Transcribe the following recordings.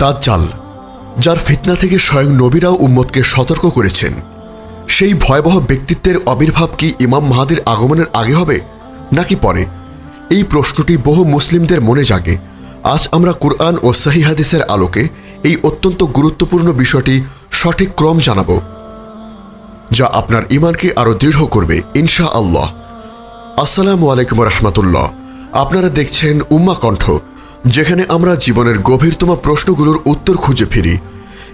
দাজ্জাল, যার ফিতনা থেকে স্বয়ং নবীরাও উম্মতকে সতর্ক করেছেন। সেই ভয়াবহ ব্যক্তিত্বের আবির্ভাব কি ইমাম মাহাদির আগমনের আগে হবে, নাকি পরে? এই প্রশ্নটি বহু মুসলিমদের মনে জাগে। আজ আমরা কুরআন ও সহি হাদিসের আলোকে এই অত্যন্ত গুরুত্বপূর্ণ বিষয়টি সঠিক ক্রম জানাব, যা আপনার ইমানকে আরও দৃঢ় করবে ইনশা আল্লাহ আসসালামু আলাইকুম রহমতুল্লাহ। আপনারা দেখছেন উম্মা কণ্ঠ। যেখানে আমরা জীবনের গভীরতম প্রশ্নগুলোর উত্তর খুঁজে ফিরি।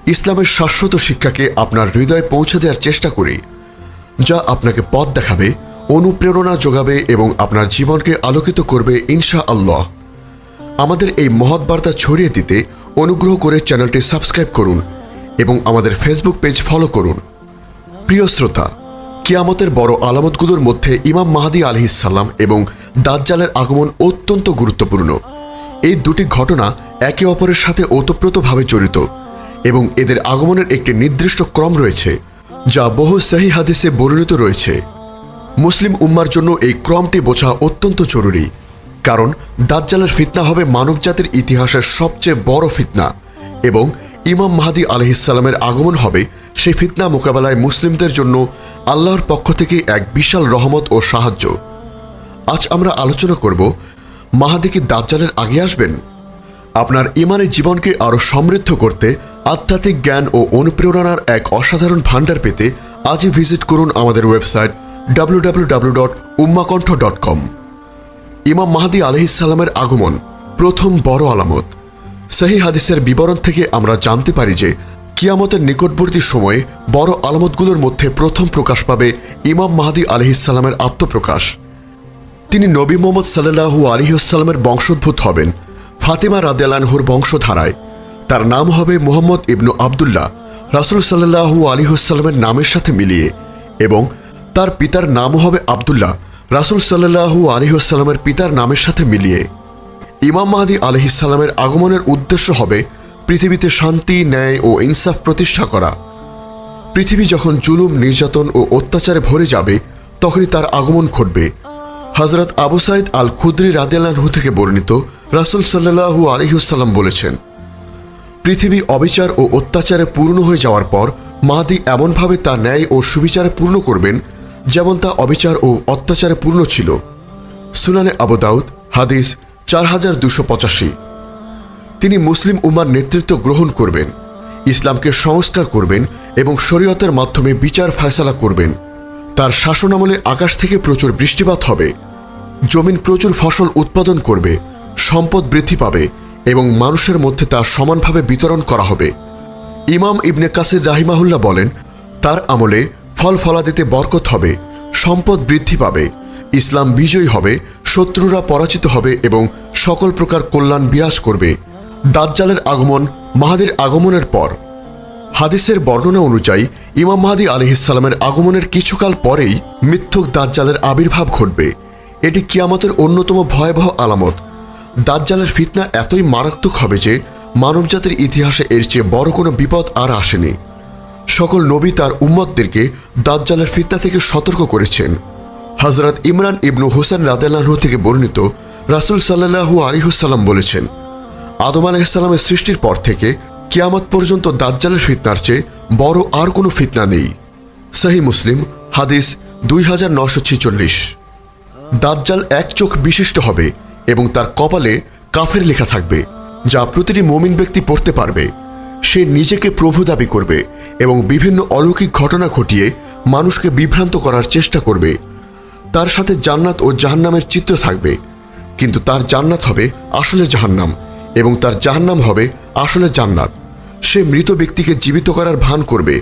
ইসলামের শাশ্বত শিক্ষাকে আপনার হৃদয়ে পৌঁছে দেওয়ার চেষ্টা করি, যা আপনাকে পথ দেখাবে, অনুপ্রেরণা যোগাবে এবং আপনার জীবনকে আলোকিত করবে ইনশা আল্লাহ আমাদের এই মহৎ বার্তা ছড়িয়ে দিতে অনুগ্রহ করে চ্যানেলটি সাবস্ক্রাইব করুন এবং আমাদের ফেসবুক পেজ ফলো করুন। প্রিয় শ্রোতা, কিয়ামতের বড় আলামতগুলোর মধ্যে ইমাম মাহাদি আলহিসাল্লাম এবং দাজ্জালের আগমন অত্যন্ত গুরুত্বপূর্ণ। এই দুটি ঘটনা একে অপরের সাথে ওতপ্রোতভাবে জড়িত এবং এদের আগমনের একটি নির্দিষ্ট ক্রম রয়েছে, যা বহু সাহি হাদিসে বর্ণিত রয়েছে। মুসলিম উম্মার জন্য এই ক্রমটি বোঝা অত্যন্ত জরুরি, কারণ দাজ্জালের ফিতনা হবে মানবজাতির ইতিহাসের সবচেয়ে বড় ফিতনা এবং ইমাম মাহাদি আলহিসাল্লামের আগমন হবে সেই ফিতনা মোকাবেলায় মুসলিমদের জন্য আল্লাহর পক্ষ থেকে এক বিশাল রহমত ও সাহায্য। আজ আমরা আলোচনা করব মাহাদি কি দাজ্জালের আগে আসবেন? আপনার ইমানের জীবনকে আরও সমৃদ্ধ করতে আধ্যাত্মিক জ্ঞান ও অনুপ্রেরণার এক অসাধারণ ভাণ্ডার পেতে আজই ভিজিট করুন আমাদের website W dot dot com ইমাম মাহাদি আলহিসাল্লামের আগমন প্রথম বড় আলামত। সহি হাদিসের বিবরণ থেকে আমরা জানতে পারি যে কিয়ামতের নিকটবর্তী সময়ে বড় আলামতগুলোর মধ্যে প্রথম প্রকাশ পাবে ইমাম মাহাদি আলহিসাল্লামের আত্মপ্রকাশ। তিনি নবী মোহাম্মদ সাল্লাহু আলিহাস্লামের বংশোদ্ভূত হবেন, ফাতেমা রাদেলানহুর বংশধারায়। তার নাম হবে মোহাম্মদ ইবনু আবদুল্লাহ। রাসুল সাল্লাহু আলিহাস্লামের নামের সাথে মিলিয়ে এবং তার পিতার নামও হবে আবদুল্লাহ। রাসুল সাল্লাহু আলিহাস্লামের পিতার নামের সাথে মিলিয়ে। ইমাম মাহাদি আলহিসাল্লামের আগমনের উদ্দেশ্য হবে পৃথিবীতে শান্তি, ন্যায় ও ইনসাফ প্রতিষ্ঠা করা। পৃথিবী যখন জুলুম, নির্যাতন ও অত্যাচারে ভরে যাবে, তখনই তার আগমন ঘটবে। হজরত আবু সাইদ আল খুদ্রি রাদেলানহু থেকে বর্ণিত রাসুল সাল্লাহু আলহিউসাল্লাম বলেছেন, পৃথিবী অবিচার ও অত্যাচারে পূর্ণ হয়ে যাওয়ার পর মাহাদি এমনভাবে তা ন্যায় ও সুবিচারে পূর্ণ করবেন যেমন তা অবিচার ও অত্যাচারে পূর্ণ ছিল। সুনানে আবু দাউদ, হাদিস চার হাজার দুশো পঁচাশি। তিনি মুসলিম উমার নেতৃত্ব গ্রহণ করবেন, ইসলামকে সংস্কার করবেন এবং শরীয়তের মাধ্যমে বিচার ফয়সালা করবেন। তার শাসনামলে আকাশ থেকে প্রচুর বৃষ্টিপাত হবে। জমিন প্রচুর ফসল উৎপাদন করবে, সম্পদ বৃদ্ধি পাবে এবং মানুষের মধ্যে তা সমানভাবে বিতরণ করা হবে। ইমাম ইবনে কাসির রাহিমাহুল্লাহ বলেন, তার আমলে ফল ফলাদিতে বরকত হবে, সম্পদ বৃদ্ধি পাবে, ইসলাম বিজয়ী হবে, শত্রুরা পরাজিত হবে এবং সকল প্রকার কল্যাণ বিরাজ করবে। দাজ্জালের আগমন, মাহাদের আগমনের পর। হাদিসের বর্ণনা অনুযায়ী, ইমাম মাহাদি আলহিসাল্লামের আগমনের কিছুকাল পরেই মিথ্যুক দাজ্জালের আবির্ভাব ঘটবে। এটি কিয়ামতের অন্যতম ভয়াবহ আলামত। দাজ্জালের ফিতনা এতই মারাত্মক হবে যে মানবজাতির ইতিহাসে এর চেয়ে বড় কোনো বিপদ আর আসেনি। সকল নবী তার উম্মতদেরকে দাজ্জালের ফিতনা থেকে সতর্ক করেছেন। হজরত ইমরান ইবনু হোসেন রাদেলাহু থেকে বর্ণিত রাসুল সাল্লাহু আলিহুসাল্লাম বলেছেন, আদম আলাইসাল্লামের সৃষ্টির পর থেকে কিয়ামত পর্যন্ত দাজ্জালের ফিতনার চেয়ে বড় আর কোনো ফিতনা নেই। সাহি মুসলিম, হাদিস দুই হাজার নশো ছিচল্লিশ। দাজ্জাল এক চোখ বিশিষ্ট হবে এবং তার কপালে কাফের লেখা থাকবে, যা প্রতিটি মমিন ব্যক্তি পড়তে পারবে। সে নিজেকে প্রভু দাবি করবে এবং বিভিন্ন অলৌকিক ঘটনা ঘটিয়ে মানুষকে বিভ্রান্ত করার চেষ্টা করবে। তার সাথে জান্নাত ও জাহান্নামের চিত্র থাকবে, কিন্তু তার জান্নাত হবে আসলে জাহান্নাম। এবং তার জাহান্নাম হবে আসলে জান্নাত। সে মৃত ব্যক্তিকে জীবিত করার ভান করবে,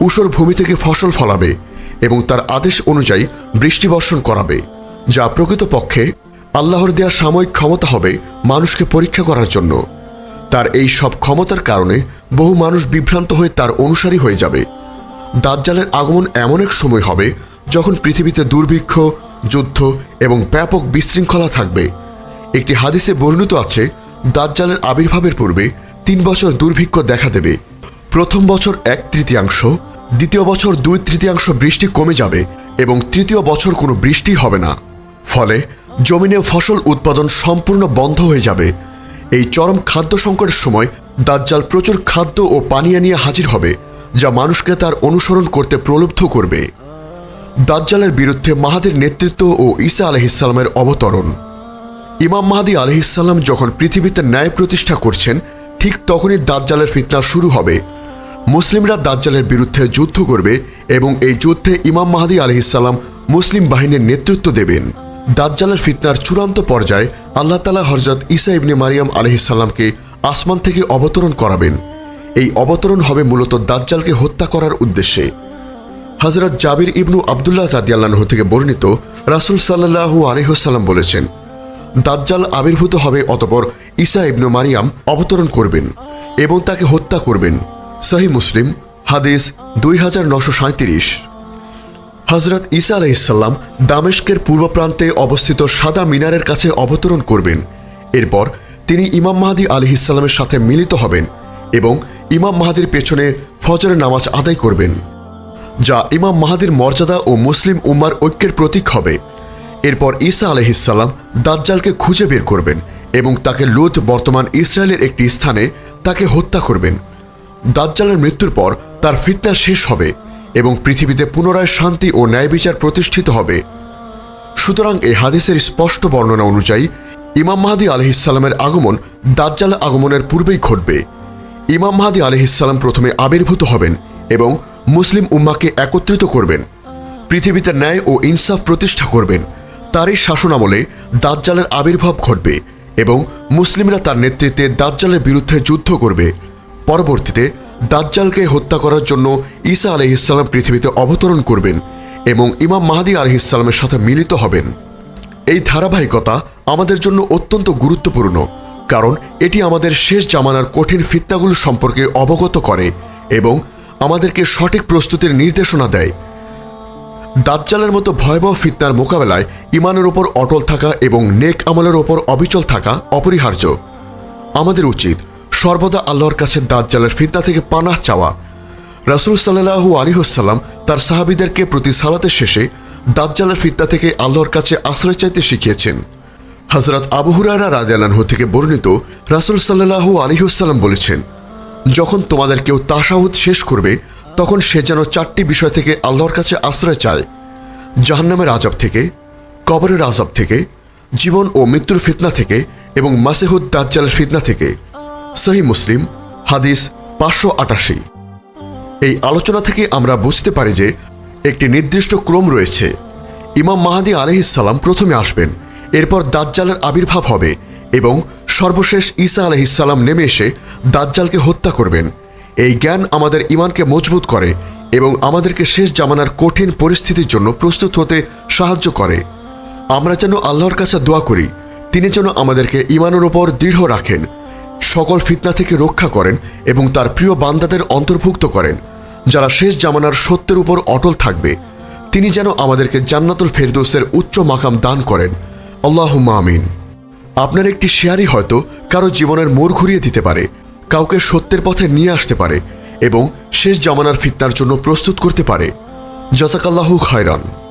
উষর ভূমি থেকে ফসল ফলাবে এবং তার আদেশ অনুযায়ী বৃষ্টি বর্ষণ করাবে, যা প্রকৃতপক্ষে আল্লাহর দেয়া সাময়িক ক্ষমতা হবে মানুষকে পরীক্ষা করার জন্য। তার এই সব ক্ষমতার কারণে বহু মানুষ বিভ্রান্ত হয়ে তার অনুসারী হয়ে যাবে। দাজ্জালের আগমন এমন এক সময় হবে যখন পৃথিবীতে দুর্ভিক্ষ, যুদ্ধ এবং ব্যাপক বিশৃঙ্খলা থাকবে। একটি হাদিসে বর্ণিত আছে দাজ্জালের আবির্ভাবের পূর্বে তিন বছর দুর্ভিক্ষ দেখা দেবে। প্রথম বছর এক তৃতীয়াংশ, দ্বিতীয় বছর দুই তৃতীয়াংশ বৃষ্টি কমে যাবে এবং তৃতীয় বছর কোনো বৃষ্টি হবে না। ফলে জমিনে ফসল উৎপাদন সম্পূর্ণ বন্ধ হয়ে যাবে। এই চরম খাদ্য সংকটের সময় দাজ্জাল প্রচুর খাদ্য ও পানীয় নিয়ে হাজির হবে, যা মানুষকে তার অনুসরণ করতে প্রলুব্ধ করবে। দাজ্জালের বিরুদ্ধে মাহাদের নেতৃত্ব ও ঈসা আলহিসাল্লামের অবতরণ। ইমাম মাহাদি আলহিসাল্লাম যখন পৃথিবীতে ন্যায় প্রতিষ্ঠা করছেন, ঠিক তখনই দাজ্জালের ফিতনা শুরু হবে। মুসলিমরা দাজ্জালের বিরুদ্ধে যুদ্ধ করবে এবং এই যুদ্ধে ইমাম মাহাদি আলহিসাল্লাম মুসলিম বাহিনীর নেতৃত্ব দেবেন। দাজ্জালের ফিতনার চূড়ান্ত পর্যায়ে আল্লাহ তালা হরজত ইসা ইবনে মারিয়াম আলহিসাল্লামকে আসমান থেকে অবতরণ করাবেন। এই অবতরণ হবে মূলত দাজ্জালকে হত্যা করার উদ্দেশ্যে। হজরত জাবির ইবনু আবদুল্লাহ রাদিয়াল্লাহ থেকে বর্ণিত রাসুল সাল্লাহু আলহ্লাম বলেছেন দাজ্জাল আবির্ভূত হবে অতপর ঈসা ইবনু মারিয়াম অবতরণ করবেন এবং তাকে হত্যা করবেন। সহি মুসলিম, হাদিস দুই হাজার নশো সাঁত্রিশ হজরত ঈসা আলাইসাল্লাম দামেস্কের পূর্ব প্রান্তে অবস্থিত সাদা মিনারের কাছে অবতরণ করবেন। এরপর তিনি ইমাম মাহাদি আলহিসাল্লামের সাথে মিলিত হবেন এবং ইমাম মাহাদির পেছনে ফজরের নামাজ আদায় করবেন, যা ইমাম মাহাদির মর্যাদা ও মুসলিম উম্মার ঐক্যের প্রতীক হবে। এরপর ঈসা আলহিসাল্লাম দাজ্জালকে খুঁজে বের করবেন এবং তাকে লুত বর্তমান ইসরায়েলের একটি স্থানে তাকে হত্যা করবেন। দাজ্জালের মৃত্যুর পর তার ফিতনা শেষ হবে এবং পৃথিবীতে পুনরায় শান্তি ও ন্যায় বিচার প্রতিষ্ঠিত হবে। সুতরাং এই হাদিসের স্পষ্ট বর্ণনা অনুযায়ী ইমাম মাহাদি আলহিসাল্লামের আগমন দাজ্জাল আগমনের পূর্বেই ঘটবে। ইমাম মাহাদি আলহিসাল্লাম প্রথমে আবির্ভূত হবেন এবং মুসলিম উম্মাকে একত্রিত করবেন। পৃথিবীতে ন্যায় ও ইনসাফ প্রতিষ্ঠা করবেন। তারই শাসনামলে দাজ্জালের আবির্ভাব ঘটবে এবং মুসলিমরা তার নেতৃত্বে দাজ্জালের বিরুদ্ধে যুদ্ধ করবে। পরবর্তীতে দাজ্জালকে হত্যা করার জন্য ঈসা আলহিসাল্লাম পৃথিবীতে অবতরণ করবেন এবং ইমাম মাহাদি আলহিসাল্লামের সাথে মিলিত হবেন। এই ধারাবাহিকতা আমাদের জন্য অত্যন্ত গুরুত্বপূর্ণ, কারণ এটি আমাদের শেষ জামানার কঠিন ফিত্তাগুলো সম্পর্কে অবগত করে এবং আমাদেরকে সঠিক প্রস্তুতির নির্দেশনা দেয়। দাজ্জালের মতো ভয়াবহ ফিতনার মোকাবেলায় ইমানের ওপর অটল থাকা এবং নেক আমলের ওপর অবিচল থাকা অপরিহার্য। আমাদের উচিত সর্বদা আল্লাহর কাছে দাজ্জালের ফিতনা থেকে পানাহ চাওয়া। রাসুল সাল্লাহু আলিহসাল্লাম তার সাহাবিদেরকে প্রতি সালাতের শেষে দাজ্জালের ফিতনা থেকে আল্লাহর কাছে আশ্রয় চাইতে শিখিয়েছেন। হজরত আবু হুরায়রা রাদিয়াল্লাহু থেকে বর্ণিত রাসুল সাল্লাহু আলিহসাল্লাম বলেছেন, যখন তোমাদের কেউ তাসাহুদ শেষ করবে তখন সে যেন চারটি বিষয় থেকে আল্লাহর কাছে আশ্রয় চায়। জাহান্নামের আজাব থেকে, কবরের আজাব থেকে, জীবন ও মৃত্যুর ফিতনা থেকে এবং মাসেহুদ দাজ্জালের ফিতনা থেকে। সহি মুসলিম, হাদিস পাঁচশো আটাশি। এই আলোচনা থেকে আমরা বুঝতে পারি যে একটি নির্দিষ্ট ক্রম রয়েছে। ইমাম মাহাদি আলহিসাল্লাম প্রথমে আসবেন, এরপর দাজ্জালের আবির্ভাব হবে এবং সর্বশেষ ঈসা আলহিসাল্লাম নেমে এসে দাজ্জালকে হত্যা করবেন। এই জ্ঞান আমাদের ইমানকে মজবুত করে এবং আমাদেরকে শেষ জামানার কঠিন পরিস্থিতির জন্য প্রস্তুত হতে সাহায্য করে। আমরা যেন আল্লাহর কাছে দোয়া করি, তিনি যেন আমাদেরকে ইমানের ওপর দৃঢ় রাখেন, সকল ফিতনা থেকে রক্ষা করেন এবং তার প্রিয় বান্দাদের অন্তর্ভুক্ত করেন, যারা শেষ জামানার সত্যের উপর অটল থাকবে। তিনি যেন আমাদেরকে জান্নাতুল ফেরদৌসের উচ্চ মাকাম দান করেন। আল্লাহ আমিন। আপনার একটি শেয়ারই হয়তো কারও জীবনের মোড় ঘুরিয়ে দিতে পারে। কাউকে সত্যের পথে নিয়ে আসতে পারে এবং শেষ জামানার ফিতনার জন্য প্রস্তুত করতে পারে। জাজাকাল্লাহু খায়রান।